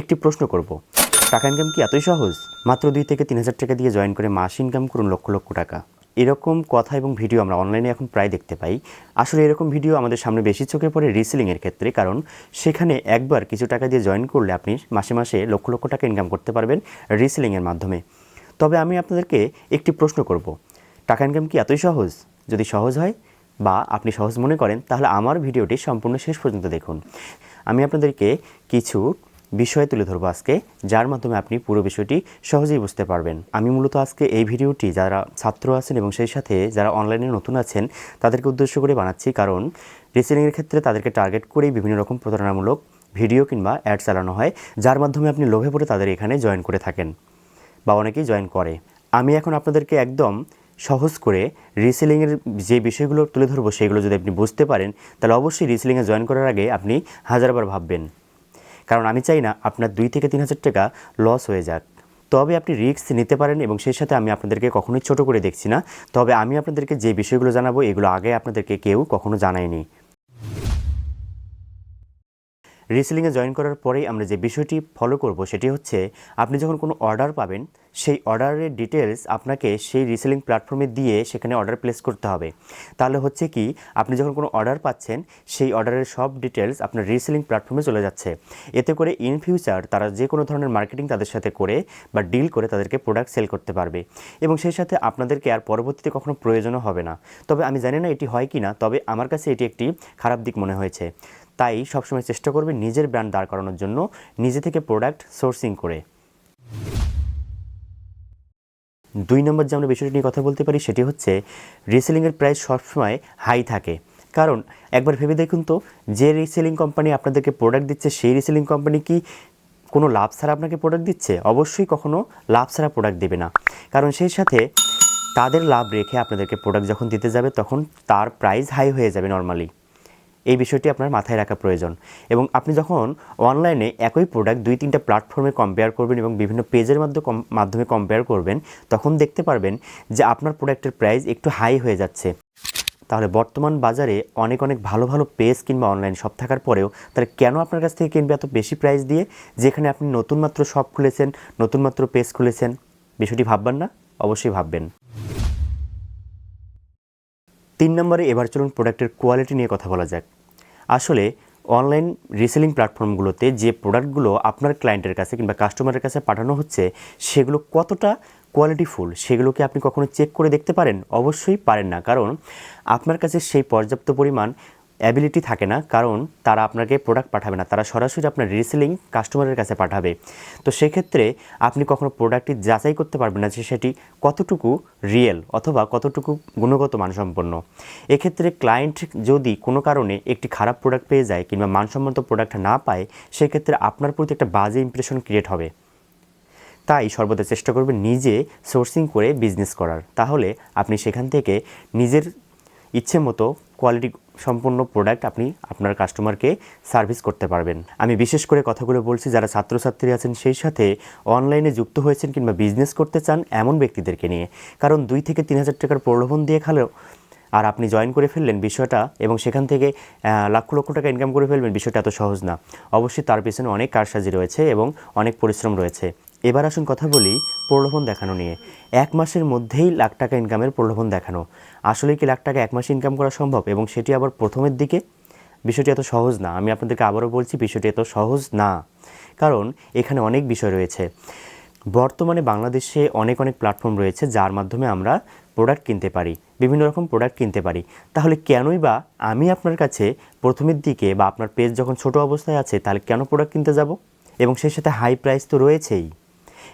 একটি প্রশ্ন করব। টাকা ইনকাম কি এতই সহজ? মাত্র দুই থেকে তিন হাজার টাকা দিয়ে জয়েন করে মাস ইনকাম করুন লক্ষ লক্ষ টাকা। এরকম কথা এবং ভিডিও আমরা অনলাইনে এখন প্রায় দেখতে পাই। আসলে এরকম ভিডিও আমাদের সামনে বেশি চোখে পড়ে রিসেলিংয়ের ক্ষেত্রে, কারণ সেখানে একবার কিছু টাকা দিয়ে জয়েন করলে আপনি মাসে মাসে লক্ষ লক্ষ টাকা ইনকাম করতে পারবেন রিসেলিংয়ের মাধ্যমে। তবে আমি আপনাদেরকে একটি প্রশ্ন করব। টাকা ইনকাম কি এতই সহজ? যদি সহজ হয় বা আপনি সহজ মনে করেন, তাহলে আমার ভিডিওটি সম্পূর্ণ শেষ পর্যন্ত দেখুন। আমি আপনাদেরকে কিছু বিষয় তুলে ধরবো আজকে, যার মাধ্যমে আপনি পুরো বিষয়টি সহজেই বুঝতে পারবেন। আমি মূলত আজকে এই ভিডিওটি যারা ছাত্র আছেন এবং সেই সাথে যারা অনলাইনে নতুন আছেন, তাদেরকে উদ্দেশ্য করে বানাচ্ছি। কারণ রিসেলিংয়ের ক্ষেত্রে তাদেরকে টার্গেট করেই বিভিন্ন রকম প্রতারণামূলক ভিডিও কিংবা অ্যাড চালানো হয়, যার মাধ্যমে আপনি লোভে পড়ে তাদের এখানে জয়েন করে থাকেন বা অনেকেই জয়েন করে। আমি এখন আপনাদেরকে একদম সহজ করে রিসেলিংয়ের যে বিষয়গুলো তুলে ধরবো, সেগুলো যদি আপনি বুঝতে পারেন, তাহলে অবশ্যই রিসেলিংয়ে জয়েন করার আগে আপনি হাজারবার ভাববেন কারণ আমি চাই না আপনার দুই থেকে তিন হাজার টাকা লস হয়ে যাক। তবে আপনি রিস্ক নিতে পারেন এবং সেই সাথে আমি আপনাদেরকে কখনোই ছোট করে দেখছি না। তবে আমি আপনাদেরকে যে বিষয়গুলো জানাব, এগুলো আগে আপনাদেরকে কেউ কখনো জানায়নি। রিসেলিংয়ে জয়েন করার পরেই আমরা যে বিষয়টি ফলো করব সেটি হচ্ছে, আপনি যখন কোনো অর্ডার পাবেন, সেই অর্ডারের ডিটেলস আপনাকে সেই রিসেলিং প্ল্যাটফর্মে দিয়ে সেখানে অর্ডার প্লেস করতে হবে। তাহলে হচ্ছে কি, আপনি যখন কোনো অর্ডার পাচ্ছেন, সেই অর্ডারের সব ডিটেলস আপনার রিসেলিং প্ল্যাটফর্মে চলে যাচ্ছে। এতে করে ইন ফিউচার তারা যে কোনো ধরনের মার্কেটিং তাদের সাথে করে বা ডিল করে তাদেরকে প্রোডাক্ট সেল করতে পারবে। এবং সেই সাথে আপনাদেরকে আর পরবর্তীতে কখনো প্রয়োজনও হবে না। তবে আমি জানি না এটি হয় কি না তবে আমার কাছে এটি একটি খারাপ দিক মনে হয়েছে। তাই সবসময় চেষ্টা করবে নিজের ব্র্যান্ড দাঁড় করানোর জন্য, নিজে থেকে প্রোডাক্ট সোর্সিং করে। দুই নম্বর যে আমরা বিষয়টি নিয়ে কথা বলতে পারি, সেটি হচ্ছে রিসেলিংয়ের প্রাইস সবসময় হাই থাকে। কারণ, একবার ভেবে দেখুন তো, যে রিসেলিং কোম্পানি আপনাদেরকে প্রোডাক্ট দিচ্ছে, সেই রিসেলিং কোম্পানি কি কোনো লাভ ছাড়া আপনাকে প্রোডাক্ট দিচ্ছে? অবশ্যই কখনো লাভ ছাড়া প্রোডাক্ট দেবে না। কারণ সেই সাথে তাদের লাভ রেখে আপনাদেরকে প্রোডাক্ট যখন দিতে যাবে, তখন তার প্রাইস হাই হয়ে যাবে নর্মালি এই বিষয়টি আপনার মাথায় রাখা প্রয়োজন। এবং আপনি যখন অনলাইনে একই প্রোডাক্ট দুই, তিনটা প্ল্যাটফর্মে কম্পেয়ার করবেন এবং বিভিন্ন পেজের মাধ্যমে মাধ্যমে কম্পেয়ার করবেন, তখন দেখতে পারবেন যে আপনার প্রোডাক্টের প্রাইস একটু হাই হয়ে যাচ্ছে। তাহলে বর্তমান বাজারে অনেক অনেক ভালো ভালো পেজ কিংবা অনলাইন শপ থাকার পরেও তাহলে কেন আপনার কাছ থেকে কিনবে এত বেশি প্রাইস দিয়ে? যেখানে আপনি নতুন মাত্র শপ খুলেছেন নতুন মাত্র পেজ খুলেছেন, বিষয়টি ভাববেন না, অবশ্যই ভাববেন। তিন নম্বরে এবার চলুন প্রোডাক্টের কোয়ালিটি নিয়ে কথা বলা যাক। আসলে অনলাইন রিসেলিং প্ল্যাটফর্মগুলোতে যে প্রোডাক্টগুলো আপনার ক্লায়েন্টের কাছে কিংবা কাস্টমারের কাছে পাঠানো হচ্ছে, সেগুলো কতটা কোয়ালিটিফুল সেগুলোকে আপনি কখনো চেক করে দেখতে পারেন? অবশ্যই পারেন না, কারণ আপনার কাছে সেই পর্যাপ্ত পরিমাণ অ্যাবিলিটি থাকে না, কারণ তারা আপনাকে প্রোডাক্ট পাঠাবে না। তারা সরাসরি আপনার রিসেলিং কাস্টমারের কাছে পাঠাবে। তো সেক্ষেত্রে আপনি কখনো প্রোডাক্টটি যাচাই করতে পারবেন না যে সেটি কতটুকু রিয়েল অথবা কতটুকু গুণগত মানসম্পন্ন। এক্ষেত্রে ক্লায়েন্ট যদি কোনো কারণে একটি খারাপ প্রোডাক্ট পেয়ে যায় কিংবা মানসম্মত প্রোডাক্ট না পায়, সেক্ষেত্রে আপনার প্রতি একটা বাজে ইমপ্রেশন ক্রিয়েট হবে। তাই সর্বদা চেষ্টা করবেন নিজে সোর্সিং করে বিজনেস করার। তাহলে আপনি সেখান থেকে নিজের ইচ্ছে মতো কোয়ালিটি সম্পন্ন প্রোডাক্ট আপনি আপনার কাস্টমারকে সার্ভিস করতে পারবেন। আমি বিশেষ করে কথাগুলো বলছি, যারা ছাত্রছাত্রী আছেন সেই সাথে অনলাইনে যুক্ত হয়েছেন কিংবা বিজনেস করতে চান এমন ব্যক্তিদেরকে নিয়ে। কারণ দুই থেকে তিন হাজার টাকার প্রলোভন দিয়ে খালেও আর আপনি জয়েন করে ফেললেন বিষয়টা এবং সেখান থেকে লাখ লক্ষ টাকা ইনকাম করে ফেলবেন বিষয়টা এত সহজ না। অবশ্যই তার পেছনে অনেক কারসাজি রয়েছে এবং অনেক পরিশ্রম রয়েছে। এবার আসুন কথা বলি প্রলোভন দেখানো নিয়ে। এক মাসের মধ্যেই লাখ টাকা ইনকামের প্রলোভন দেখানো। আসলে কি লাখ টাকা এক মাসে ইনকাম করা সম্ভব? এবং সেটি আবার প্রথমের দিকে? বিষয়টি এত সহজ না। আমি আপনাদেরকে আবারও বলছি, বিষয়টি এত সহজ না। কারণ এখানে অনেক বিষয় রয়েছে। বর্তমানে বাংলাদেশে অনেক অনেক প্ল্যাটফর্ম রয়েছে যার মাধ্যমে আমরা প্রোডাক্ট কিনতে পারি। বিভিন্ন রকম প্রোডাক্ট কিনতে পারি। তাহলে কেনই বা আমি আপনার কাছে প্রথমের দিকে বা আপনার পেজ যখন ছোট অবস্থায় আছে, তাহলে কেন প্রোডাক্ট কিনতে যাব? এবং সেই সাথে হাই প্রাইস তো রয়েছেই।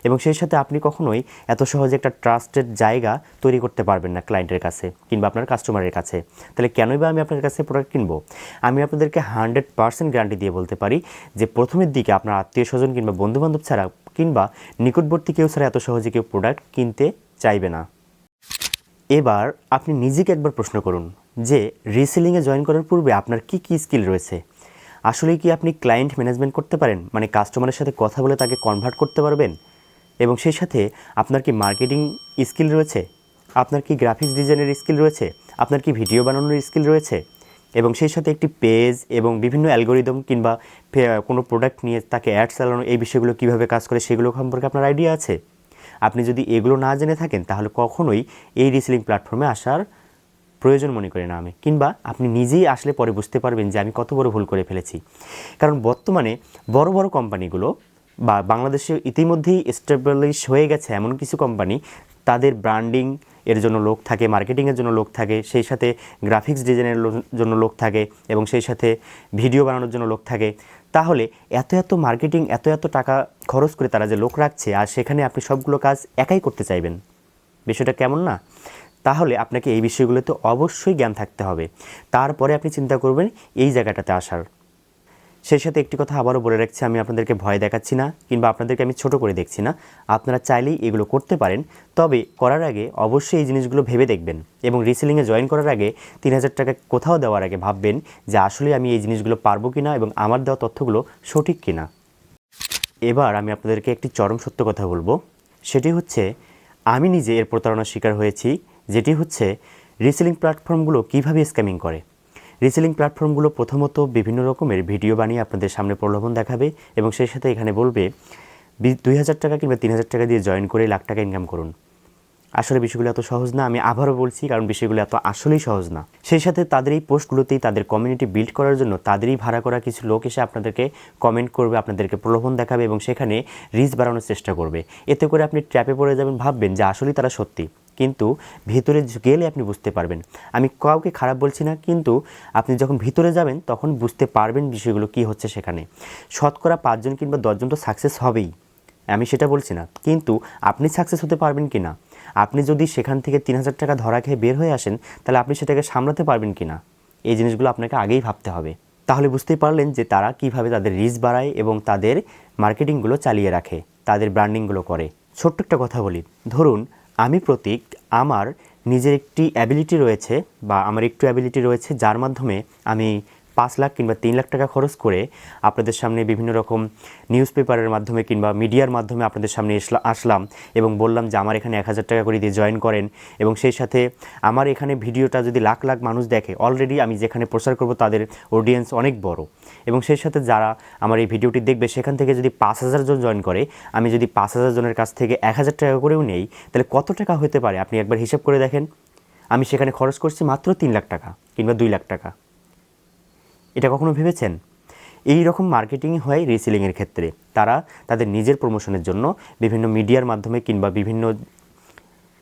এবং সেই সাথে আপনি কখনোই এত সহজে একটা ট্রাস্টেড জায়গা তৈরি করতে পারবেন না ক্লায়েন্টের কাছে কিংবা আপনার কাস্টমারের কাছে। তাহলে কেনই বা আমি আপনার কাছে প্রোডাক্ট কিনবো? আমি আপনাদেরকে হান্ড্রেড পার্সেন্ট গ্যারান্টি দিয়ে বলতে পারি যে প্রথমের দিকে আপনার আত্মীয় স্বজন কিংবা বন্ধুবান্ধব ছাড়া কিংবা নিকটবর্তী কেউ ছাড়া এত সহজে কেউ প্রোডাক্ট কিনতে চাইবে না। এবার আপনি নিজেকে একবার প্রশ্ন করুন যে রিসেলিংয়ে জয়েন করার পূর্বে আপনার কি কি স্কিল রয়েছে? আসলে কি আপনি ক্লায়েন্ট ম্যানেজমেন্ট করতে পারেন? মানে কাস্টমারের সাথে কথা বলে তাকে কনভার্ট করতে পারবেন? এবং সেই সাথে আপনার কি মার্কেটিং স্কিল রয়েছে? আপনার কি গ্রাফিক্স ডিজাইনের স্কিল রয়েছে? আপনার কি ভিডিও বানানোর স্কিল রয়েছে? এবং সেই সাথে একটি পেজ এবং বিভিন্ন অ্যালগোরিদম কিংবা কোনো প্রোডাক্ট নিয়ে তাকে অ্যাড চালানো, এই বিষয়গুলো কীভাবে কাজ করে সেগুলো সম্পর্কে আপনার আইডিয়া আছে। আপনি যদি এগুলো না জেনে থাকেন, তাহলে কখনোই এই রিসেলিং প্ল্যাটফর্মে আসার প্রয়োজন মনে করি না আমি। কিংবা আপনি নিজেই আসলে পরে বুঝতে পারবেন যে আমি কত বড় ভুল করে ফেলেছি। কারণ বর্তমানে বড় বড় কোম্পানিগুলো বা বাংলাদেশে ইতিমধ্যেই এস্টাবলিশ হয়ে গেছে এমন কিছু কোম্পানি তাদের ব্র্যান্ডিং এর জন্য লোক থাকে মার্কেটিংয়ের জন্য লোক থাকে, সেই সাথে গ্রাফিক্স ডিজাইনের জন্য লোক থাকে এবং সেই সাথে ভিডিও বানানোর জন্য লোক থাকে। তাহলে এত এত মার্কেটিং এত এত টাকা খরচ করে তারা যে লোক রাখছে, আর সেখানে আপনি সবগুলো কাজ একাই করতে চাইবেন? বিষয়টা কেমন না? তাহলে আপনাকে এই বিষয়গুলোতে অবশ্যই জ্ঞান থাকতে হবে। তারপরে আপনি চিন্তা করবেন এই জায়গাটাতে আসার। সেই সাথে একটি কথা আবারও বলে রাখছি, আমি আপনাদেরকে ভয় দেখাচ্ছি না কিংবা আপনাদেরকে আমি ছোট করে দেখছি না। আপনারা চাইলেই এগুলো করতে পারেন, তবে করার আগে অবশ্যই এই জিনিসগুলো ভেবে দেখবেন এবং রিসেলিংয়ে জয়েন করার আগে তিন হাজার টাকা কোথাও দেওয়ার আগে ভাববেন যে আসলে আমি এই জিনিসগুলো পারব কিনা এবং আমার দেওয়া তথ্যগুলো সঠিক কিনা। এবার আমি আপনাদেরকে একটি চরম সত্য কথা বলব। সেটি হচ্ছে, আমি নিজে এর প্রতারণার শিকার হয়েছি, যেটি হচ্ছে রিসেলিং প্ল্যাটফর্মগুলো কীভাবে স্ক্যামিং করে। রিসেলিং প্ল্যাটফর্মগুলো প্রথমত বিভিন্ন রকমের ভিডিও বানিয়ে আপনাদের সামনে প্রলোভন দেখাবে এবং সেই সাথে এখানে বলবে দুই হাজার টাকা কিংবা তিন হাজার টাকা দিয়ে জয়েন করে লাখ টাকা ইনকাম করুন। আসলে বিষয়গুলো এত সহজ না, আমি আবারও বলছি, কারণ বিষয়গুলো এত আসলেই সহজ না। সেই সাথে তাদের এই পোস্টগুলোতেই তাদের কমিউনিটি বিল্ড করার জন্য তাদেরই ভাড়া করা কিছু লোক এসে আপনাদেরকে কমেন্ট করবে, আপনাদেরকে প্রলোভন দেখাবে এবং সেখানে রিচ বাড়ানোর চেষ্টা করবে। এতে করে আপনি ট্র্যাপে পড়ে যাবেন, ভাববেন যে আসলেই তারা সত্যি। কিন্তু ভিতরে গেলে আপনি বুঝতে পারবেন। আমি কাউকে খারাপ বলছি না, কিন্তু আপনি যখন ভিতরে যাবেন, তখন বুঝতে পারবেন বিষয়গুলো কি হচ্ছে সেখানে। শতকরা পাঁচজন কিংবা দশজন তো সাকসেস হবেই। আমি সেটা বলছি না, কিন্তু আপনি সাকসেস হতে পারবেন কি না? আপনি যদি সেখান থেকে তিন হাজার টাকা ধরা খেয়ে বের হয়ে আসেন, তাহলে আপনি সেটাকে সামলাতে পারবেন কি না? এই জিনিসগুলো আপনাকে আগেই ভাবতে হবে। তাহলে বুঝতেই পারলেন যে তারা কীভাবে তাদের রিচ বাড়ায় এবং তাদের মার্কেটিংগুলো চালিয়ে রাখে, তাদের ব্র্যান্ডিংগুলো করে। ছোট্ট একটা কথা বলি। ধরুন আমি প্রতীক, আমার নিজের একটি অ্যাবিলিটি রয়েছে বা আমার একটু অ্যাবিলিটি রয়েছে, যার মাধ্যমে আমি পাঁচ লাখ কিংবা তিন লাখ টাকা খরচ করে আপনাদের সামনে বিভিন্ন রকম নিউজ পেপারের মাধ্যমে কিংবা মিডিয়ার মাধ্যমে আপনাদের সামনে আসলাম এবং বললাম যে আমার এখানে এক হাজার টাকা করে দিয়ে জয়েন করেন এবং সেই সাথে আমার এখানে ভিডিওটা যদি লাখ লাখ মানুষ দেখে অলরেডি আমি যেখানে প্রচার করব তাদের অডিয়েন্স অনেক বড়। এবং সেই সাথে যারা আমার এই ভিডিওটি দেখবে, সেখান থেকে যদি পাঁচ হাজার জন জয়েন করে, আমি যদি পাঁচ হাজার জনের কাছ থেকে এক হাজার টাকা করেও নেই, তাহলে কত টাকা হতে পারে? আপনি একবার হিসাব করে দেখেন। আমি সেখানে খরচ করছি মাত্র তিন লাখ টাকা কিংবা দুই লাখ টাকা। এটা কখনো ভেবেছেন? এই রকম মার্কেটিং হয় রিসেলিংয়ের ক্ষেত্রে। তারা তাদের নিজের প্রমোশনের জন্য বিভিন্ন মিডিয়ার মাধ্যমে কিংবা বিভিন্ন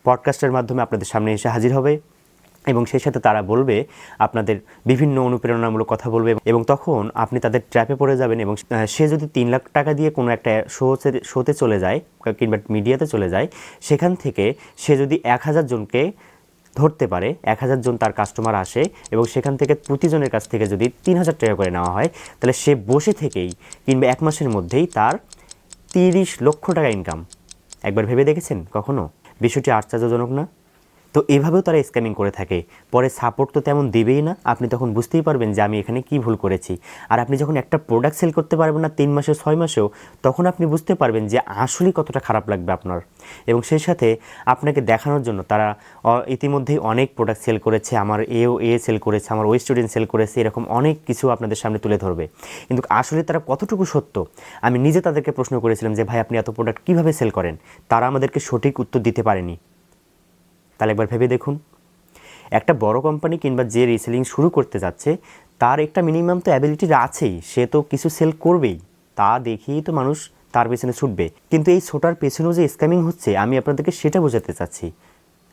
পডকাস্টের মাধ্যমে আপনাদের সামনে এসে হাজির হবে এবং সেই সাথে তারা বলবে, আপনাদের বিভিন্ন অনুপ্রেরণামূলক কথা বলবে এবং তখন আপনি তাদের ট্র্যাপে পড়ে যাবেন এবং সে যদি তিন লাখ টাকা দিয়ে কোনো একটা শোতে শোতে চলে যায় কিংবা মিডিয়াতে চলে যায়, সেখান থেকে সে যদি এক হাজার জনকে ধরতে পারে, এক হাজার জন তার কাস্টমার আসে এবং সেখান থেকে প্রতিজনের কাছ থেকে যদি তিন হাজার টাকা করে নেওয়া হয়, তাহলে সে বসে থেকেই কিংবা এক মাসের মধ্যেই তার তিরিশ লক্ষ টাকা ইনকাম একবার ভেবে দেখেছেন কখনো? বিষয়টি আশ্চর্যজনক না? তো এভাবেও তারা স্ক্যামিং করে থাকে। পরে সাপোর্ট তো তেমন দেবেই না। আপনি তখন বুঝতেই পারবেন যে আমি এখানে কী ভুল করেছি। আর আপনি যখন একটা প্রোডাক্ট সেল করতে পারবেন না তিন মাসে ছয় মাসেও, তখন আপনি বুঝতে পারবেন যে আসলেই কতটা খারাপ লাগবে আপনার। এবং সেই সাথে আপনাকে দেখানোর জন্য তারা ইতিমধ্যেই অনেক প্রোডাক্ট সেল করেছে। আমার এও এ সেল করেছে, আমার ওই স্টুডেন্ট সেল করেছে, এরকম অনেক কিছু আপনাদের সামনে তুলে ধরবে। কিন্তু আসলে তারা কতটুকু সত্য? আমি নিজে তাদেরকে প্রশ্ন করেছিলাম যে, ভাই, আপনি এত প্রোডাক্ট কীভাবে সেল করেন? তারা আমাদেরকে সঠিক উত্তর দিতে পারেনি। তাহলে একবার ভেবে দেখুন। একটা বড় কোম্পানি কিংবা যে রিসেলিং শুরু করতে যাচ্ছে, তার একটা মিনিমাম তো অ্যাবিলিটি আছেই, সে তো কিছু সেল করবেই। তা দেখেই তো মানুষ তার পেছনে ছুটবে। কিন্তু এই ছোটার পেছনেও যে স্ক্যামিং হচ্ছে, আমি আপনাদেরকে সেটা বোঝাতে চাচ্ছি।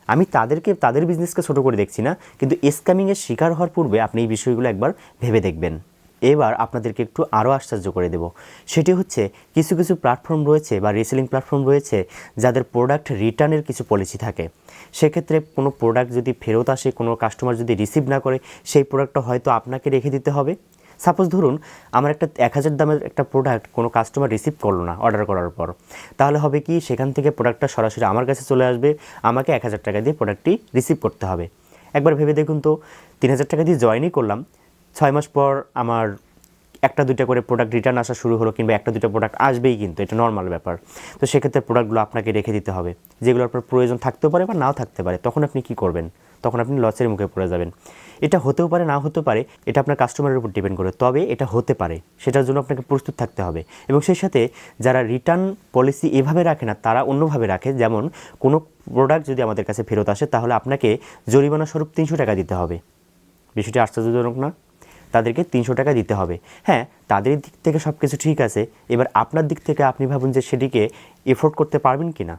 আমি তাদেরকে, তাদের বিজনেসকে ছোট করে দেখছি না, কিন্তু স্ক্যামিংয়ের শিকার হওয়ার পূর্বে আপনি এই বিষয়গুলো একবার ভেবে দেখবেন। এবার আপনাদেরকে একটু আরও আশ্চর্য করে দেব। সেটি হচ্ছে, কিছু কিছু প্ল্যাটফর্ম রয়েছে বা রিসেলিং প্ল্যাটফর্ম রয়েছে, যাদের প্রোডাক্ট রিটার্নের কিছু পলিসি থাকে। সেক্ষেত্রে কোনো প্রোডাক্ট যদি ফেরত আসে, কোনো কাস্টমার যদি রিসিভ না করে, সেই প্রোডাক্টটা হয়তো আপনাকে রেখে দিতে হবে। সাপোজ ধরুন, আমার একটা এক হাজার দামের একটা প্রোডাক্ট কোনো কাস্টমার রিসিভ করল না অর্ডার করার পর। তাহলে হবে কি, সেখান থেকে প্রোডাক্টটা সরাসরি আমার কাছে চলে আসবে, আমাকে এক হাজার টাকা দিয়ে প্রোডাক্টটি রিসিভ করতে হবে। একবার ভেবে দেখুন তো, তিন হাজার টাকা দিয়ে জয়েনই করলাম, ছয় মাস পর আমার একটা দুইটা করে প্রোডাক্ট রিটার্ন আসা শুরু হলো কিংবা একটা দুটো প্রোডাক্ট আসবেই কিন্তু, এটা নর্মাল ব্যাপার। তো সেক্ষেত্রে প্রোডাক্টগুলো আপনাকে রেখে দিতে হবে। যেগুলো আপনার প্রয়োজন থাকতেও পারে বা নাও থাকতে পারে, তখন আপনি কি করবেন? তখন আপনি লসের মুখে পড়ে যাবেন। এটা হতেও পারে, না হতে পারে, এটা আপনার কাস্টমারের উপর ডিপেন্ড করে। তবে এটা হতে পারে, সেটার জন্য আপনাকে প্রস্তুত থাকতে হবে। এবং সেই সাথে যারা রিটার্ন পলিসি এভাবে রাখে না, তারা অন্যভাবে রাখে। যেমন, কোনো প্রোডাক্ট যদি আমাদের কাছে ফেরত আসে, তাহলে আপনাকে জরিমানা স্বরূপ তিনশো টাকা দিতে হবে। বিষয়টি আশ্চর্যজনক না? তাদেরকে তিনশো টাকা দিতে হবে। হ্যাঁ তাদের দিক থেকে সব কিছু ঠিক আছে। এবার আপনার দিক থেকে আপনি ভাবুন যে সেটিকে এফোর্ড করতে পারবেন কি না।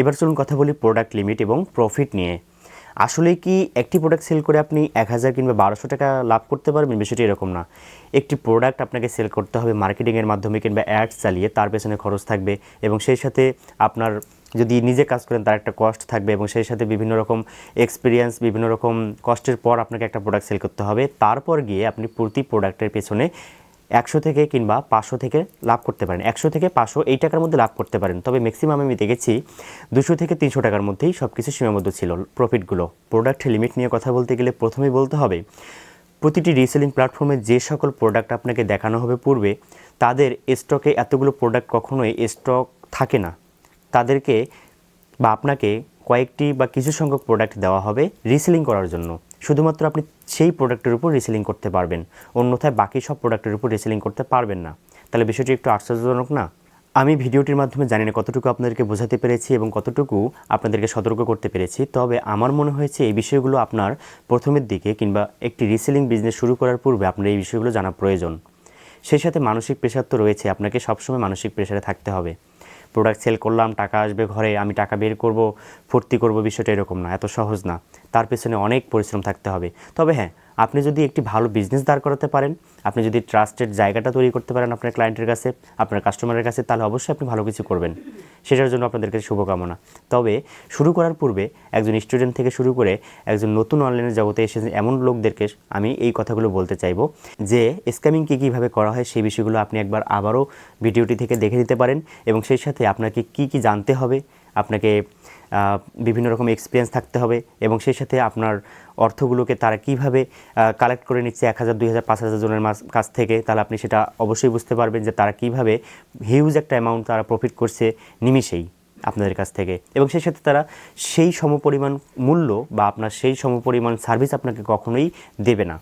এবার চলুন কথা বলি প্রোডাক্ট লিমিট এবং প্রফিট নিয়ে। আসলে কি একটি প্রোডাক্ট সেল করে আপনি এক হাজার কিংবা বারোশো টাকা লাভ করতে পারবেন? বিষয়টি এরকম না। একটি প্রোডাক্ট আপনাকে সেল করতে হবে মার্কেটিংয়ের মাধ্যমে কিংবা অ্যাডস চালিয়ে, তার পেছনে খরচ থাকবে এবং সেই সাথে আপনার যদি নিজে কাজ করেন, তার একটা কস্ট থাকবে এবং সেই সাথে বিভিন্ন রকম এক্সপিরিয়েন্স বিভিন্ন রকম কষ্টের পর আপনাকে একটা প্রোডাক্ট সেল করতে হবে। তারপর গিয়ে আপনি প্রতি প্রোডাক্টের পেছনে একশো থেকে কিংবা পাঁচশো থেকে লাভ করতে পারেন। একশো থেকে পাঁচশো এই টাকার মধ্যে লাভ করতে পারেন। তবে ম্যাক্সিমাম আমি দেখেছি দুশো থেকে তিনশো টাকার মধ্যেই সব কিছু সীমাবদ্ধ ছিল প্রফিটগুলো প্রোডাক্ট লিমিট নিয়ে কথা বলতে গেলে প্রথমেই বলতে হবে, প্রতিটি রিসেলিং প্ল্যাটফর্মে যে সকল প্রোডাক্ট আপনাকে দেখানো হবে পূর্বে, তাদের স্টকে এতগুলো প্রোডাক্ট কখনোই স্টক থাকে না। তাদেরকে বা আপনাকে কয়েকটি বা কিছু সংখ্যক প্রোডাক্ট দেওয়া হবে রিসেলিং করার জন্য। শুধুমাত্র আপনি সেই প্রোডাক্টের উপর রিসেলিং করতে পারবেন। অন্যথায় বাকি সব প্রোডাক্টের উপর রিসেলিং করতে পারবেন না। তাহলে বিষয়টি একটু আশ্চর্যজনক না? আমি ভিডিওটির মাধ্যমে জানি না কতটুকু আপনাদেরকে বোঝাতে পেরেছি এবং কতটুকু আপনাদেরকে সতর্ক করতে পেরেছি। তবে আমার মনে হয়েছে এই বিষয়গুলো আপনার প্রথমের দিকে কিংবা একটি রিসেলিং বিজনেস শুরু করার পূর্বে আপনার এই বিষয়গুলো জানা প্রয়োজন। সেই সাথে মানসিক প্রেশার তো রয়েছে, আপনাকে সবসময় মানসিক প্রেশারে থাকতে হবে। প্রোডাক্ট সেল করলাম, টাকা আসবে ঘরে, আমি টাকা বের করব, ফুর্তি করব, বিষয়টা এরকম না, এত সহজ না। তার পেছনে অনেক পরিশ্রম থাকতে হবে। তবে হ্যাঁ আপনি যদি একটি ভালো বিজনেস দাঁড় করাতে পারেন, আপনি যদি ট্রাস্টেড জায়গাটা তৈরি করতে পারেন আপনার ক্লায়েন্টের কাছে, আপনার কাস্টমারের কাছে, তাহলে অবশ্যই আপনি ভালো কিছু করবেন। সেটার জন্য আপনাদের কাছে শুভকামনা। তবে শুরু করার পূর্বে একজন স্টুডেন্ট থেকে শুরু করে একজন নতুন অনলাইনের জগতে এসে এমন লোকদেরকে আমি এই কথাগুলো বলতে চাইব যে স্ক্যামিং কী কীভাবে করা হয় সেই বিষয়গুলো আপনি একবার আবারও ভিডিওটি থেকে দেখে নিতে পারেন এবং সেই সাথে আপনাকে কি কি জানতে হবে আপনাকে বিভিন্ন রকম এক্সপিরিয়েন্স থাকতে হবে এবং সেই সাথে আপনার অর্থগুলোকে তারা কীভাবে কালেক্ট করে নিচ্ছে এক হাজার, দুই হাজার, পাঁচ হাজার জনের কাছ থেকে, তাহলে আপনি সেটা অবশ্যই বুঝতে পারবেন যে তারা কীভাবে হিউজ একটা অ্যামাউন্ট তারা প্রফিট করছে নিমিষেই আপনাদের কাছ থেকে। এবং সেই সাথে তারা সেই সমপরিমাণ মূল্য বা আপনার সেই সমপরিমাণ সার্ভিস আপনাকে কখনোই দেবে না।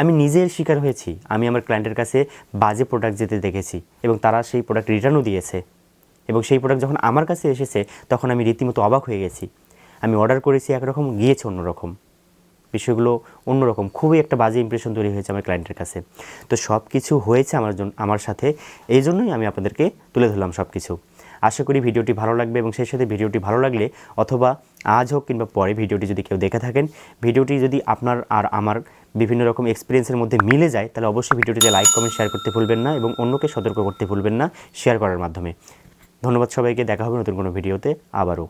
আমি নিজের শিকার হয়েছি। আমি আমার ক্লায়েন্টের কাছে বাজে প্রোডাক্ট যেতে দেখেছি এবং তারা সেই প্রোডাক্ট রিটার্নও দিয়েছে। এবং সেই প্রোডাক্ট যখন আমার কাছে এসেছে, তখন আমি রীতিমতো অবাক হয়ে গেছি। আমি অর্ডার করেছি একরকম, গিয়েছে অন্যরকম। বিষয়গুলো অন্যরকম। খুবই একটা বাজে ইমপ্রেশন তৈরি হয়েছে আমার ক্লায়েন্টের কাছে। তো সব কিছু হয়েছে আমার জন্য আমার সাথে। এই জন্যই আমি আপনাদেরকে তুলে ধরলাম সব কিছু আশা করি ভিডিওটি ভালো লাগবে এবং সেই সাথে ভিডিওটি ভালো লাগলে অথবা আজ হোক কিংবা পরে ভিডিওটি যদি কেউ দেখে থাকেন, ভিডিওটি যদি আপনার আর আমার বিভিন্ন রকম এক্সপিরিয়েন্সের মধ্যে মিলে যায়, তাহলে অবশ্যই ভিডিওটিতে লাইক কমেন্ট শেয়ার করতে ভুলবেন না এবং অন্যকে সতর্ক করতে ভুলবেন না শেয়ার করার মাধ্যমে। ধন্যবাদ সবাইকে দেখা হবে নতুন কোনো ভিডিওতে। আবারও।